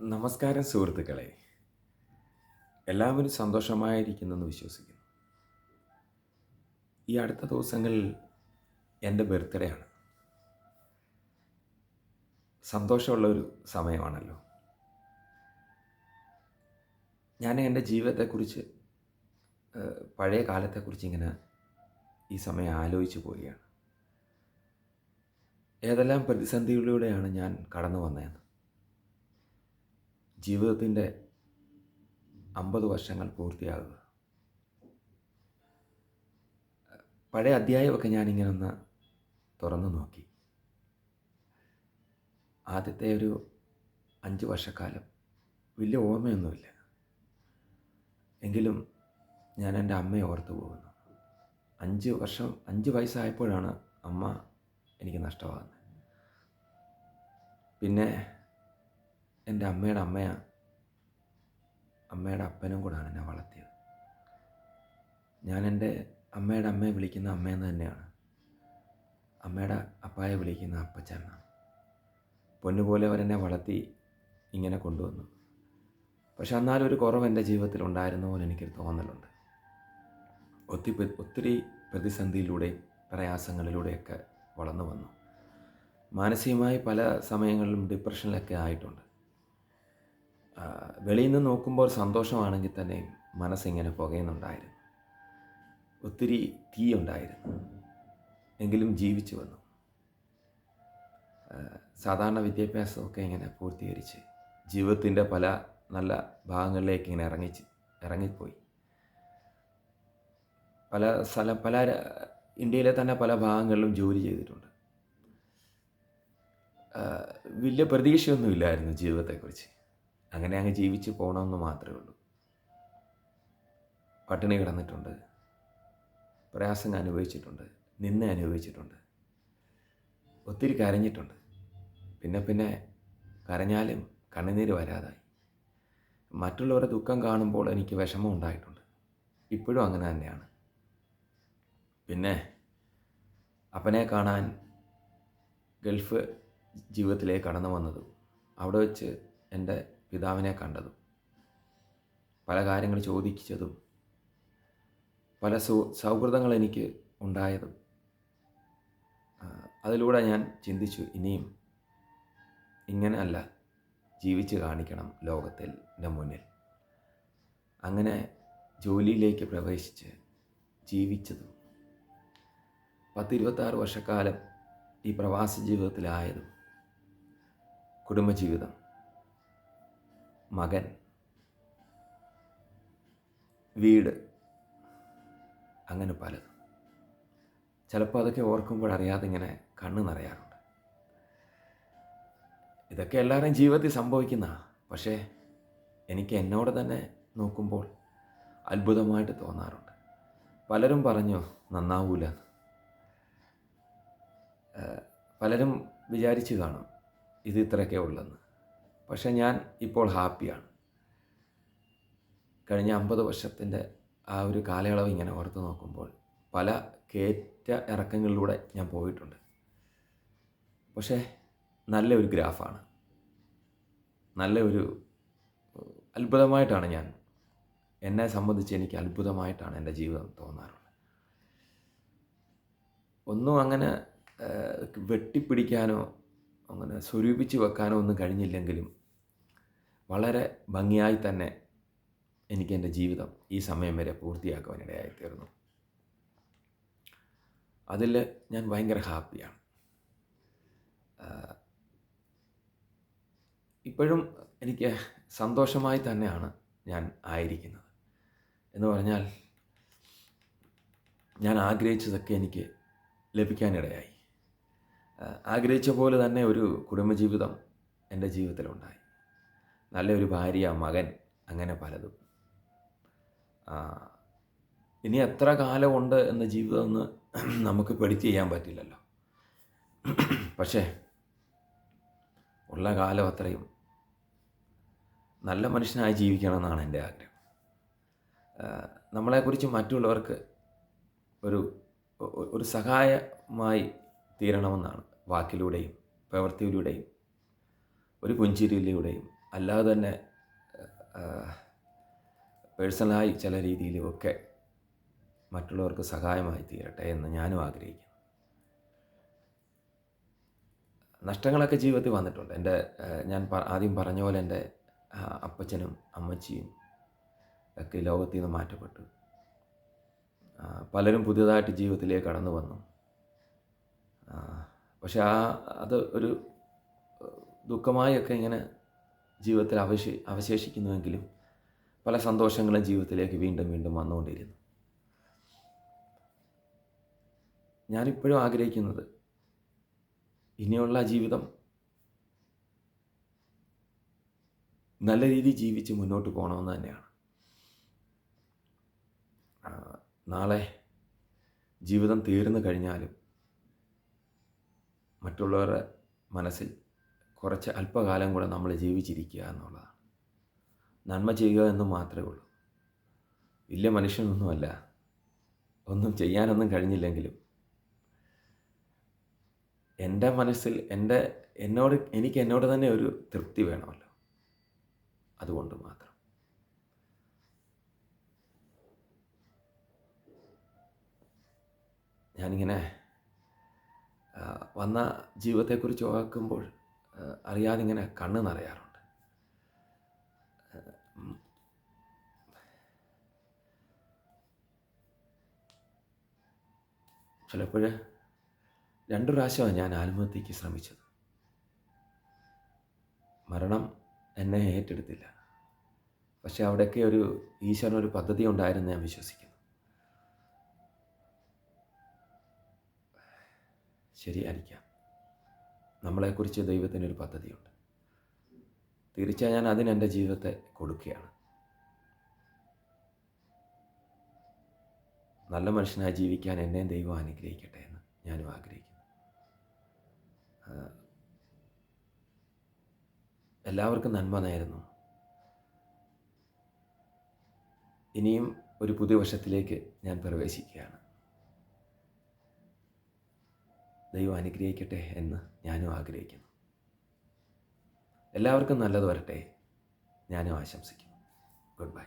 നമസ്കാരം സുഹൃത്തുക്കളെ. എല്ലാവരും സന്തോഷമായിരിക്കുന്നെന്ന് വിശ്വസിക്കുന്നു. ഈ അടുത്ത ദിവസങ്ങളിൽ എന്റെ ബർത്ത്ഡേ ആണ്. സന്തോഷമുള്ള ഒരു സമയമാണല്ലോ. ഞാൻ എന്റെ ജീവിതത്തെക്കുറിച്ച് പഴയ കാലത്തെക്കുറിച്ച് ഇങ്ങനെ ഈ സമയം ആലോചിച്ച് പോവുകയാണ്. ഏതെല്ലാം പ്രതിസന്ധികളിലൂടെയാണ് ഞാൻ കടന്നു വന്നതെന്ന് ജീവിതത്തിന്റെ അമ്പത് വർഷങ്ങൾ പൂർത്തിയാകുക. പഴയ അധ്യായമൊക്കെ ഞാനിങ്ങനെ ഒന്ന് തുറന്നു നോക്കി. ആദ്യത്തെ ഒരു അഞ്ച് വർഷക്കാലം വലിയ ഓർമ്മയൊന്നുമില്ല. എങ്കിലും ഞാൻ എന്റെ അമ്മയെ ഓർത്തു പോകുന്നു. അഞ്ച് വർഷം അഞ്ച് വയസ്സായപ്പോഴാണ് അമ്മ എനിക്ക് നഷ്ടമാകുന്നത്. പിന്നെ എന്റെ അമ്മയുടെ അമ്മയാണ് അമ്മയുടെ അപ്പനും കൂടാണ് എന്നെ വളർത്തിയത്. ഞാൻ എന്റെ അമ്മയുടെ അമ്മയെ വിളിക്കുന്ന അമ്മയെന്ന് തന്നെയാണ്. അമ്മയുടെ അപ്പായെ വിളിക്കുന്ന അപ്പച്ചനാണ്. പൊന്നുപോലെ അവരെന്നെ വളർത്തി ഇങ്ങനെ കൊണ്ടുവന്നു. പക്ഷെ എന്നാലും ഒരു കുറവ് എന്റെ ജീവിതത്തിൽ ഉണ്ടായിരുന്ന പോലെ എനിക്കൊരു തോന്നലുണ്ട്. ഒത്തിരി ഒത്തിരി പ്രതിസന്ധിയിലൂടെ പ്രയാസങ്ങളിലൂടെയൊക്കെ വളർന്നു വന്നു. മാനസികമായി പല സമയങ്ങളിലും ഡിപ്രഷനിലൊക്കെ ആയിട്ടുണ്ട്. വെളിയിൽ നിന്ന് നോക്കുമ്പോൾ സന്തോഷമാണെങ്കിൽ തന്നെ മനസ്സിങ്ങനെ പുകയുന്നുണ്ടായിരുന്നു. ഒത്തിരി തീയുണ്ടായിരുന്നു എങ്കിലും ജീവിച്ചു വന്നു. സാധാരണ വിദ്യാഭ്യാസമൊക്കെ ഇങ്ങനെ പൂർത്തീകരിച്ച് ജീവിതത്തിന്റെ പല നല്ല ഭാഗങ്ങളിലേക്ക് ഇങ്ങനെ ഇറങ്ങി ഇറങ്ങിപ്പോയി. പല സ്ഥല പല ഇന്ത്യയിലെ തന്നെ പല ഭാഗങ്ങളിലും ജോലി ചെയ്തിട്ടുണ്ട്. വലിയ പ്രതീക്ഷയൊന്നുമില്ലായിരുന്നു ജീവിതത്തെക്കുറിച്ച്. അങ്ങനെ അങ്ങ് ജീവിച്ച് പോകണമെന്ന് മാത്രമേ ഉള്ളൂ. പട്ടിണി കിടന്നിട്ടുണ്ട്. പ്രയാസം അനുഭവിച്ചിട്ടുണ്ട്. നിന്ന അനുഭവിച്ചിട്ടുണ്ട്. ഒത്തിരി കരഞ്ഞിട്ടുണ്ട്. പിന്നെ പിന്നെ കരഞ്ഞാലും കണ്ണുനീര് വരാതായി. മറ്റുള്ളവരുടെ ദുഃഖം കാണുമ്പോൾ എനിക്ക് വിഷമം ഉണ്ടായിട്ടുണ്ട്. ഇപ്പോഴും അങ്ങനെ തന്നെയാണ്. പിന്നെ അപ്പനെ കാണാൻ ഗൾഫ് ജീവിതത്തിലേക്ക് കടന്നു വന്നതും അവിടെ വെച്ച് എന്റെ പിതാവിനെ കണ്ടതും പല കാര്യങ്ങൾ ചോദിച്ചതും പല സൗ സൗഹൃദങ്ങൾ എനിക്ക് ഉണ്ടായതും അതിലൂടെ ഞാൻ ചിന്തിച്ചു ഇനിയും ഇങ്ങനെ അല്ല ജീവിച്ച് കാണിക്കണം ലോകത്തിൽ എന്റെ മുന്നിൽ. അങ്ങനെ ജോലിയിലേക്ക് പ്രവേശിച്ച് ജീവിച്ചതും പത്തിരുപത്താറ് വർഷക്കാലം ഈ പ്രവാസ ജീവിതത്തിലായതും കുടുംബജീവിതം മകൻ. വീട്. അങ്ങനെ പലതും ചിലപ്പോൾ അതൊക്കെ ഓർക്കുമ്പോൾ അറിയാതെ ഇങ്ങനെ കണ്ണ് നിറയാറുണ്ട്. ഇതൊക്കെ എല്ലാവരും ജീവിതത്തിൽ സംഭവിക്കുന്ന പക്ഷേ എനിക്ക് എന്നോട് തന്നെ നോക്കുമ്പോൾ അത്ഭുതമായിട്ട് തോന്നാറുണ്ട്. പലരും പറഞ്ഞു നന്നാവൂല. പലരും വിചാരിച്ചു കാണും ഇത് ഇത്രയൊക്കെ ഉള്ളെന്ന്. പക്ഷേ ഞാൻ ഇപ്പോൾ ഹാപ്പിയാണ്. കഴിഞ്ഞ അമ്പത് വർഷത്തിന്റെ ആ ഒരു കാലയളവ് ഇങ്ങനെ ഓർത്ത് നോക്കുമ്പോൾ പല കയറ്റ ഇറക്കങ്ങളിലൂടെ ഞാൻ പോയിട്ടുണ്ട്. പക്ഷേ നല്ല ഒരു ഗ്രാഫാണ്. നല്ല ഒരു അത്ഭുതമായിട്ടാണ് ഞാൻ എന്നെ സംബന്ധിച്ച് എനിക്ക് അത്ഭുതമായിട്ടാണ് എന്റെ ജീവിതം തോന്നാറുള്ളത്. ഒന്നും അങ്ങനെ വെട്ടിപ്പിടിക്കാനോ അങ്ങനെ സ്വരൂപിച്ച് വെക്കാനോ ഒന്നും കഴിഞ്ഞില്ലെങ്കിലും വളരെ ഭംഗിയായി തന്നെ എനിക്ക് എന്റെ ജീവിതം ഈ സമയം വരെ പൂർത്തിയാക്കുവാനിടയായി തീർന്നു അതിൽ ഞാൻ ഭയങ്കര ഹാപ്പിയാണ്. ഇപ്പോഴും എനിക്ക് സന്തോഷമായി തന്നെയാണ് ഞാൻ ആയിരിക്കുന്നത്. എന്ന് പറഞ്ഞാൽ ഞാൻ ആഗ്രഹിച്ചതൊക്കെ എനിക്ക് ലഭിക്കാനിടയായി. ആഗ്രഹിച്ച പോലെ തന്നെ ഒരു കുടുംബജീവിതം എന്റെ ജീവിതത്തിലുണ്ടായി. നല്ലൊരു ഭാര്യ മകൻ അങ്ങനെ പലതും. ഇനി എത്ര കാലമുണ്ട് എന്ന ജീവിതം എന്ന് നമുക്ക് പ്രെഡിക്റ്റ് ചെയ്യാൻ പറ്റില്ലല്ലോ. പക്ഷേ ഉള്ള കാലം അത്രയും നല്ല മനുഷ്യനായി ജീവിക്കണം എന്നാണ് എന്റെ ആഗ്രഹം. നമ്മളെക്കുറിച്ച് മറ്റുള്ളവർക്ക് ഒരു ഒരു സഹായമായി തീരണമെന്നാണ് വാക്കിലൂടെയും പ്രവൃത്തിയിലൂടെയും ഒരു പുഞ്ചിരിയിലൂടെയും. അല്ലാതെ തന്നെ പേഴ്സണലായി ചില രീതിയിലുമൊക്കെ മറ്റുള്ളവർക്ക് സഹായമായി തീരട്ടെ എന്ന് ഞാനും ആഗ്രഹിക്കുന്നു. നഷ്ടങ്ങളൊക്കെ ജീവിതത്തിൽ വന്നിട്ടുണ്ട്. എന്റെ ഞാൻ ആദ്യം പറഞ്ഞ പോലെ എന്റെ അപ്പച്ചനും അമ്മച്ചിയും ഒക്കെ ലോകത്തിൽ നിന്ന് മാറ്റപ്പെട്ടു. പലരും പുതിയതായിട്ട് ജീവിതത്തിലേക്ക് കടന്നു വന്നു. പക്ഷെ ആ അത് ഒരു ദുഃഖമായൊക്കെ ഇങ്ങനെ ജീവിതത്തിൽ അവശേ അവശേഷിക്കുന്നുവെങ്കിലും പല സന്തോഷങ്ങളും ജീവിതത്തിലേക്ക് വീണ്ടും വീണ്ടും വന്നുകൊണ്ടിരുന്നു ഞാനിപ്പോഴും ആഗ്രഹിക്കുന്നത് ഇനിയുള്ള ജീവിതം നല്ല രീതിയിൽ ജീവിച്ച് മുന്നോട്ട് പോകണമെന്ന് തന്നെയാണ്. നാളെ ജീവിതം തീർന്നു കഴിഞ്ഞാലും മറ്റുള്ളവരുടെ മനസ്സിൽ കുറച്ച് അല്പകാലം കൂടെ നമ്മൾ ജീവിച്ചിരിക്കുക എന്നുള്ളതാണ്. നന്മ ചെയ്യുക എന്ന് മാത്രമേ ഉള്ളൂ. വലിയ മനുഷ്യനൊന്നുമല്ല. ഒന്നും ചെയ്യാനൊന്നും കഴിഞ്ഞില്ലെങ്കിലും എന്റെ മനസ്സിൽ എന്റെ എന്നോട് എനിക്ക് എന്നോട് തന്നെ ഒരു തൃപ്തി വേണമല്ലോ. അതുകൊണ്ട് മാത്രം. ഞാനിങ്ങനെ വന്ന ജീവിതത്തെക്കുറിച്ച് ഓർക്കുമ്പോൾ അറിയാതെ ഇങ്ങനെ കണ്ണ് നിറയാറുണ്ട്. ചിലപ്പോൾ രണ്ട് പ്രാവശ്യമാണ് ഞാൻ ആത്മഹത്യക്ക് ശ്രമിച്ചത്. മരണം എന്നെ ഏറ്റെടുത്തില്ല. പക്ഷെ അവിടെയൊക്കെ ഒരു ഈശ്വരനൊരു പദ്ധതി ഉണ്ടായിരുന്നു ഞാൻ വിശ്വസിക്കുന്നു. ശരിയായിരിക്കാം. നമ്മളെക്കുറിച്ച് ദൈവത്തിനൊരു പദ്ധതിയുണ്ട്. തീർച്ചയായും ഞാൻ അതിന് എന്റെ ജീവിതത്തെ കൊടുക്കുകയാണ്. നല്ല മനുഷ്യനായി ജീവിക്കാൻ എന്നെയും ദൈവം അനുഗ്രഹിക്കട്ടെ എന്ന് ഞാനും ആഗ്രഹിക്കുന്നു. എല്ലാവർക്കും നന്മ നേരുന്നു. ഇനിയും ഒരു പുതിയ വർഷത്തിലേക്ക് ഞാൻ പ്രവേശിക്കുകയാണ്. ദൈവം അനുഗ്രഹിക്കട്ടെ എന്ന് ഞാനും ആഗ്രഹിക്കുന്നു. എല്ലാവർക്കും നല്ലത് വരട്ടെ. ഞാനും ആശംസിക്കുന്നു. Good bye